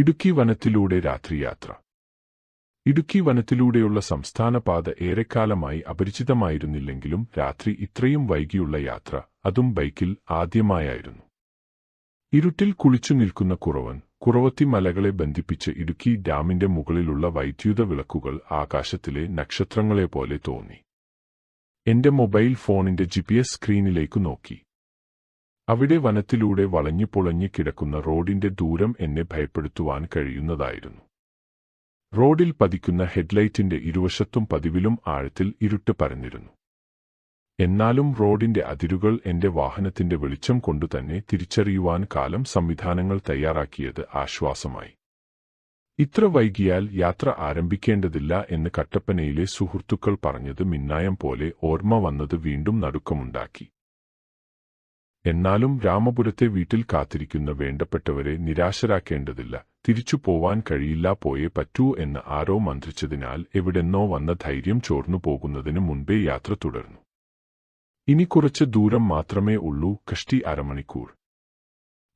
ഇടുക്കി വനത്തിലൂടെ രാത്രിയാത്ര. ഇടുക്കി വനത്തിലൂടെയുള്ള സംസ്ഥാന പാത ഏറെക്കാലമായി അപരിചിതമായിരുന്നില്ലെങ്കിലും രാത്രി ഇത്രയും വൈകിയുള്ള യാത്ര അതും ബൈക്കിൽ ആദ്യമായായിരുന്നു. ഇരുട്ടിൽ കുളിച്ചു നിൽക്കുന്ന കുറവൻ കുറവത്തി മലകളെ ബന്ധിപ്പിച്ച് ഇടുക്കി ഡാമിന്റെ മുകളിലുള്ള വൈദ്യുത വിളക്കുകൾ ആകാശത്തിലെ നക്ഷത്രങ്ങളെപ്പോലെ തോന്നി. എന്റെ മൊബൈൽ ഫോണിന്റെ ജിപിഎസ് സ്ക്രീനിലേക്ക് നോക്കി. അവിടെ വനത്തിലൂടെ വളഞ്ഞു പൊളഞ്ഞു കിടക്കുന്ന റോഡിന്റെ ദൂരം എന്നെ ഭയപ്പെടുത്തുവാൻ കഴിയുന്നതായിരുന്നു. റോഡിൽ പതിക്കുന്ന ഹെഡ്ലൈറ്റിന്റെ ഇരുവശത്തും പതിവിലും ആഴത്തിൽ ഇരുട്ട് പരന്നിരുന്നു. എന്നാലും റോഡിന്റെ അതിരുകൾ എന്റെ വാഹനത്തിന്റെ വെളിച്ചം കൊണ്ടുതന്നെ തിരിച്ചറിയുവാൻ കാലം സംവിധാനങ്ങൾ തയ്യാറാക്കിയത് ആശ്വാസമായി. ഇത്ര വൈകിയാൽ യാത്ര ആരംഭിക്കേണ്ടതില്ല എന്ന് കട്ടപ്പനയിലെ സുഹൃത്തുക്കൾ പറഞ്ഞത് മിന്നായം പോലെ ഓർമ്മ വന്നത് വീണ്ടും നടുക്കമുണ്ടാക്കി. എന്നാലും രാമപുരത്തെ വീട്ടിൽ കാത്തിരിക്കുന്ന വേണ്ടപ്പെട്ടവരെ നിരാശരാക്കേണ്ടതില്ല. തിരിച്ചു പോവാൻ കഴിയില്ല പോയേ പറ്റൂ എന്ന് ആരോ മന്ത്രിച്ചതിനാൽ എവിടെന്നോ വന്ന ധൈര്യം ചോർന്നു പോകുന്നതിന് മുൻപേ യാത്ര തുടർന്നു. ഇനി കുറച്ച് ദൂരം മാത്രമേ ഉള്ളൂ കഷ്ടി അരമണിക്കൂർ.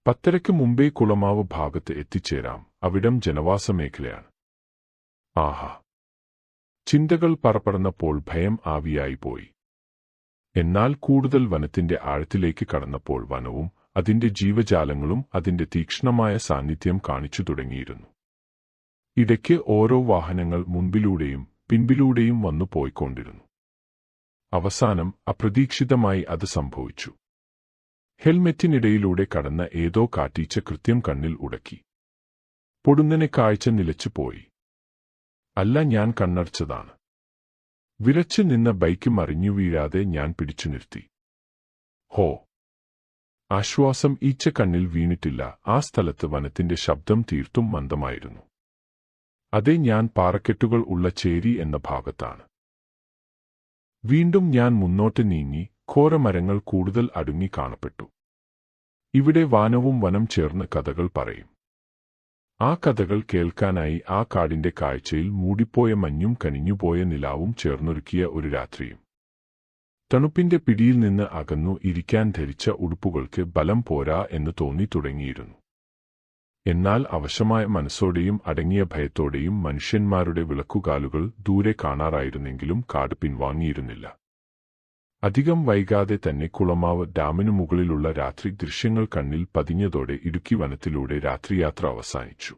പത്തരയ്ക്ക് മുമ്പേ കുളമാവ് ഭാഗത്ത് എത്തിച്ചേരാം. അവിടം ജനവാസ മേഖലയാണ്. ആഹാ. ചിന്തകൾ പറപ്പറന്നപ്പോൾ ഭയം ആവിയായി പോയി. എന്നാൽ കൂടുതൽ വനത്തിന്റെ ആഴത്തിലേക്ക് കടന്നപ്പോൾ വനവും അതിന്റെ ജീവജാലങ്ങളും അതിന്റെ തീക്ഷ്ണമായ സാന്നിധ്യം കാണിച്ചു തുടങ്ങിയിരുന്നു. ഇടയ്ക്ക് ഓരോ വാഹനങ്ങൾ മുൻപിലൂടെയും പിൻപിലൂടെയും വന്നു പോയിക്കൊണ്ടിരുന്നു. അവസാനം അപ്രതീക്ഷിതമായി അത് സംഭവിച്ചു. ഹെൽമെറ്റിനിടയിലൂടെ കടന്ന ഏതോ കാറ്റീച്ച കൃത്യം കണ്ണിൽ ഉടക്കി. പൊടുന്നനെ കാഴ്ച നിലച്ചുപോയി. അല്ല ഞാൻ കണ്ണടച്ചതാണ്. വിറച്ചു നിന്ന ബൈക്ക് മറിഞ്ഞു വീഴാതെ ഞാൻ പിടിച്ചു നിർത്തി. ഹോ. ആശ്വാസം ഈച്ച കണ്ണിൽ വീണിട്ടില്ല. ആ സ്ഥലത്ത് വനത്തിന്റെ ശബ്ദം തീർത്തും മന്ദമായിരുന്നു. അതേ ഞാൻ പാറക്കെട്ടുകൾ ഉള്ള ചേരി എന്ന ഭാഗത്താണ്. വീണ്ടും ഞാൻ മുന്നോട്ട് നീങ്ങി ഘോരമരങ്ങൾ കൂടുതൽ അടുങ്ങി കാണപ്പെട്ടു. ഇവിടെ വാനവും വനം ചേർന്ന് കഥകൾ പറയും. ആ കഥകൾ കേൾക്കാനായി ആ കാടിന്റെ കാഴ്ചയിൽ മൂടിപ്പോയ മഞ്ഞും കനിഞ്ഞുപോയ നിലാവും ചേർന്നൊരുക്കിയ ഒരു രാത്രിയും. തണുപ്പിന്റെ പിടിയിൽ നിന്ന് അകന്നു ഇരിക്കാൻ ധരിച്ച ഉടുപ്പുകൾക്ക് ബലം പോരാ എന്ന് തോന്നി തുടങ്ങിയിരുന്നു. എന്നാൽ അവശമായ മനസ്സോടെയും അടങ്ങിയ ഭയത്തോടെയും മനുഷ്യന്മാരുടെ വിളക്കുകാലുകൾ ദൂരെ കാണാറായിരുന്നെങ്കിലും കാട് പിൻവാങ്ങിയിരുന്നില്ല. അധികം വൈകാതെ തന്നെ കുളമാവ് ഡാമിനു മുകളിലുള്ള രാത്രി ദൃശ്യങ്ങൾ കണ്ണിൽ പതിഞ്ഞതോടെ ഇടുക്കി വനത്തിലൂടെ രാത്രിയാത്ര അവസാനിച്ചു.